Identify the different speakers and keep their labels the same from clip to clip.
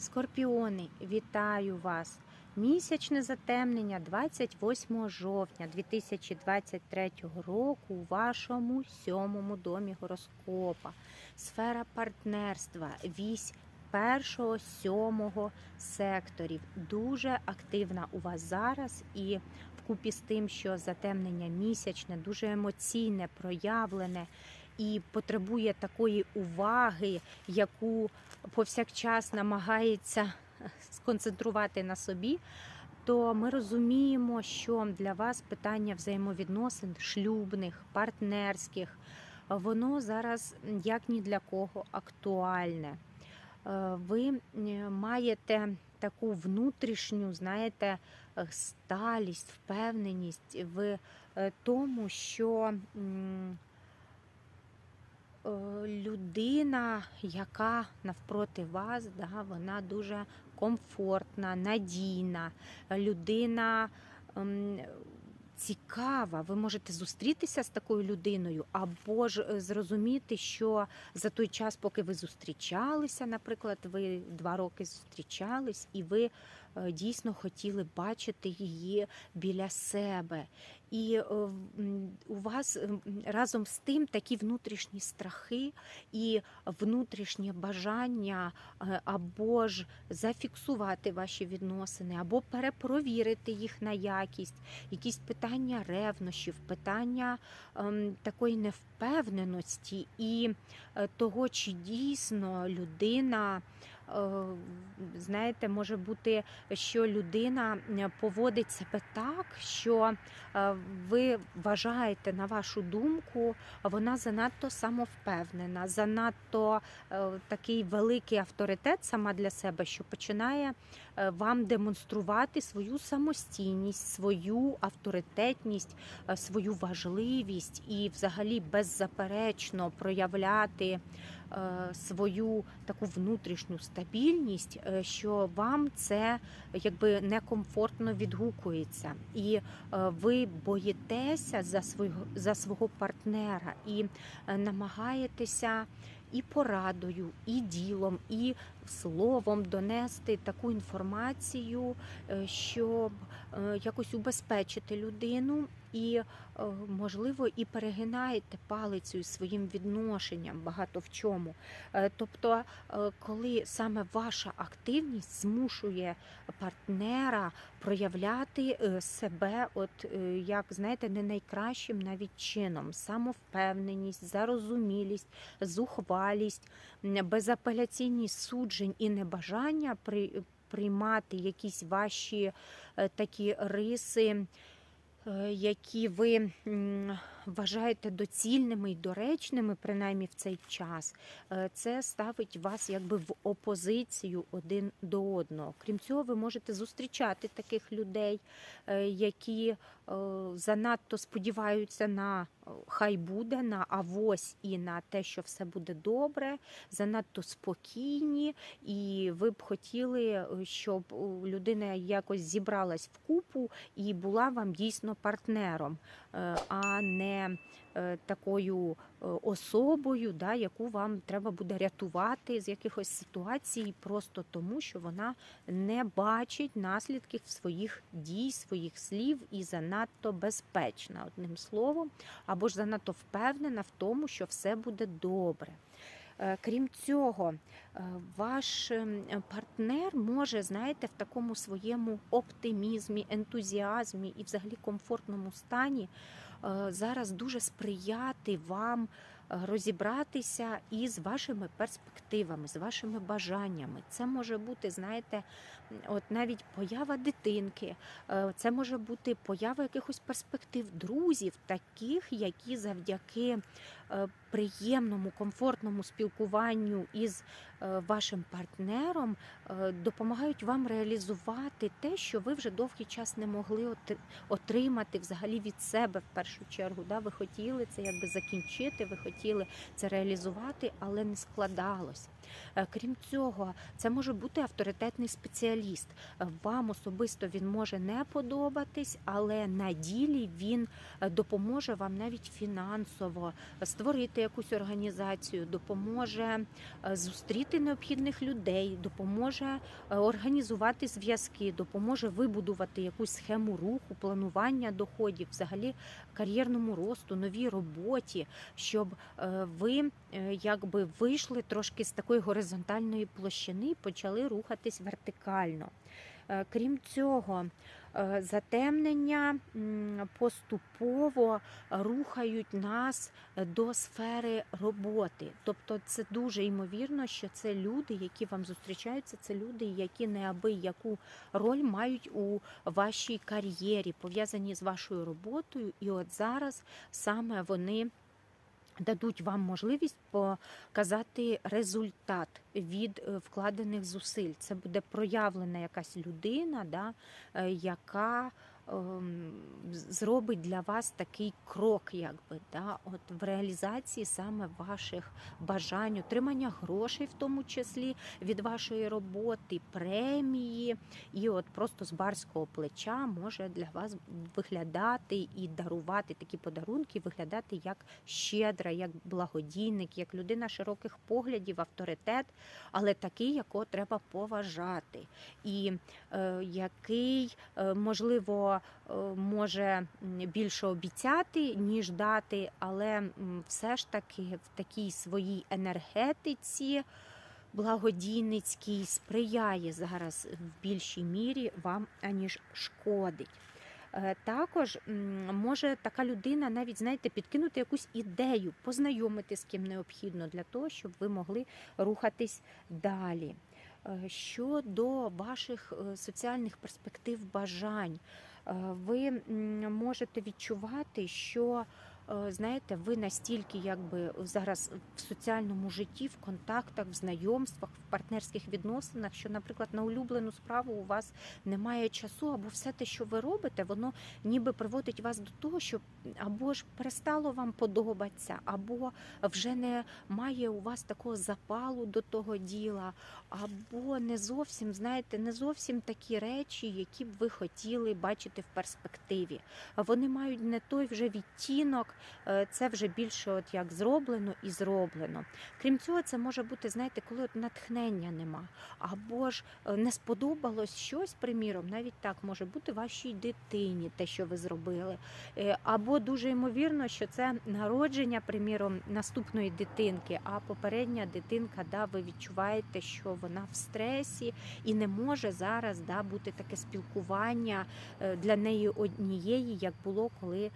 Speaker 1: Скорпіони, вітаю вас! Місячне затемнення 28 жовтня 2023 року у вашому сьомому домі гороскопа. Сфера партнерства, вісь першого, сьомого секторів. Дуже активна у вас зараз і вкупі з тим, що затемнення місячне, дуже емоційне, проявлене і потребує такої уваги, яку повсякчас намагається сконцентрувати на собі, то ми розуміємо, що для вас питання взаємовідносин шлюбних, партнерських, воно зараз як ні для кого актуальне. Е, Ви маєте таку внутрішню, знаєте, е, сталість, впевненість в е, тому, що людина, яка навпроти вас, да, вона дуже комфортна, надійна, людина ем, цікава. Ви можете зустрітися з такою людиною, або ж е, зрозуміти, що за той час, поки ви зустрічалися, наприклад, ви два роки зустрічались, і ви е, дійсно хотіли бачити її біля себе. І е, у вас разом з тим такі внутрішні страхи і внутрішнє бажання е, або ж зафіксувати ваші відносини, або перепровірити їх на якість, якісь питання ревнощів, питання ем, такої невпевненості і е, того, чи дійсно людина. Е, Знаєте, може бути, що людина е, поводить себе так, що е, ви вважаєте, на вашу думку, вона занадто самовпевнена, занадто такий великий авторитет сама для себе, що починає вам демонструвати свою самостійність, свою авторитетність, свою важливість і, взагалі, беззаперечно проявляти свою таку внутрішню стабільність, е, що вам це якби некомфортно відгукується, і е, ви боїтеся за свого за свого партнера і е, намагаєтеся і порадою, і ділом, і словом донести таку інформацію, е, щоб е, якось убезпечити людину. І, е, можливо, і перегинаєте палицю своїм відношенням багато в чому. Тобто, коли саме ваша активність змушує партнера проявляти себе, от як знаєте, не найкращим навіть чином, самовпевненість, зарозумілість, зухвалість, м, безапеляційність суджень і небажання при, приймати якісь ваші е, такі риси. е, Які ви вважаєте доцільними і доречними, принаймні в цей час, Е, це ставить вас якби в опозицію один до одного. Крім цього, ви можете зустрічати таких людей, е, які е, занадто сподіваються на хай буде, на авось і на те, що все буде добре, занадто спокійні, і ви б хотіли, щоб людина якось зібралась в купу і була вам дійсно партнером, а не е, такою е, особою, да, яку вам треба буде рятувати з якихось ситуацій, просто тому, що вона не бачить наслідків своїх дій, своїх слів і занадто безпечна, одним словом, або ж занадто впевнена в тому, що все буде добре. Е, Крім цього, е, ваш ем, партнер може, знаєте, в такому своєму оптимізмі, ентузіазмі і взагалі комфортному стані е, зараз дуже сприяти вам розібратися із вашими перспективами, з вашими бажаннями. Це може бути, знаєте, от навіть поява дитинки, це може бути поява якихось перспектив друзів, таких, які завдяки приємному, комфортному спілкуванню із е, вашим партнером е, допомагають вам реалізувати те, що ви вже довгий час не могли отримати взагалі від себе в першу чергу. Да? Ви хотіли це якби закінчити, ви хотіли це реалізувати, але не складалось. Е, Крім цього, це може бути авторитетний спеціаліст. Е, Вам особисто він може не подобатись, але на ділі він е, допоможе вам навіть фінансово створити якусь організацію, допоможе зустріти необхідних людей, допоможе організувати зв'язки, допоможе вибудувати якусь схему руху, планування доходів, взагалі кар'єрному росту, новій роботі, щоб ви якби вийшли трошки з такої горизонтальної площини почали рухатись вертикально. Е, Крім цього, е, затемнення поступово рухають нас до сфери роботи. Тобто, це дуже ймовірно, що це люди, які вам зустрічаються, це люди, які неабияку роль мають у вашій кар'єрі, пов'язані з вашою роботою. І от зараз саме вони дадуть вам можливість показати результат від е, вкладених зусиль. Це буде проявлена якась людина, да, е, яка зробить для вас такий крок, якби да, от в реалізації саме ваших бажань, отримання грошей, в тому числі від вашої роботи, премії, і от просто з барського плеча може для вас виглядати і дарувати такі подарунки, виглядати як щедра, як благодійник, як людина широких поглядів, авторитет, але такий, якого треба поважати, і е, який е, можливо може більше обіцяти, ніж дати, але все ж таки в такій своїй енергетиці. Благодійницький сприяє зараз в більшій мірі вам, аніж шкодить. Е, Також може така людина навіть знаєте підкинути якусь ідею, познайомити з ким необхідно для того, щоб ви могли рухатись далі. Е, Щодо ваших е, соціальних перспектив бажань, е, ви можете відчувати, що е, знаєте, ви настільки якби зараз в соціальному житті, в контактах, в знайомствах, в партнерських відносинах, що, наприклад, на улюблену справу у вас немає часу, або все те, що ви робите, воно ніби приводить вас до того, що або ж перестало вам подобатися, або вже не має у вас такого запалу до того діла, або не зовсім, знаєте, не зовсім такі речі, які б ви хотіли бачити в перспективі. Вони мають не той вже відтінок, е, це вже більше от як зроблено і зроблено. Крім цього, це може бути, знаєте, коли от натхнення нема, або ж е, не сподобалось щось, приміром, навіть так може бути вашій дитині, те, що ви зробили. Е, Або дуже ймовірно, що це народження, приміром, наступної дитинки, а попередня дитинка, да, ви відчуваєте, що вона в стресі і не може зараз да, бути таке спілкування е, для неї однієї, як було, коли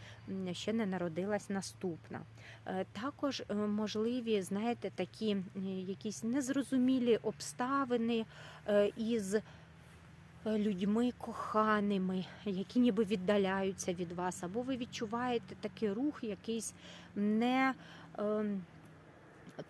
Speaker 1: ще не народилась наступна. Е, Також е, можливі, знаєте, такі якісь незрозумілі обставини е, із людьми коханими, які ніби віддаляються від вас, або ви відчуваєте такий рух, якийсь не. ем,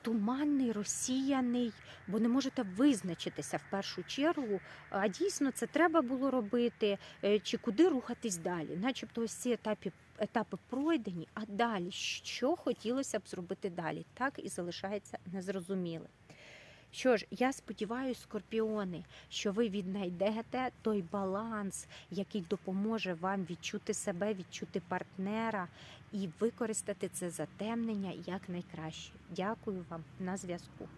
Speaker 1: Туманний, розсіяний, бо не можете визначитися в першу чергу, а дійсно це треба було робити, чи куди рухатись далі. Начебто ось ці етапи, етапи пройдені, а далі що хотілося б зробити далі, так і залишається незрозумілим. Що ж, я сподіваюся, скорпіони, що ви віднайдете той баланс, який допоможе вам відчути себе, відчути партнера і використати це затемнення як найкраще. Дякую вам на зв'язку.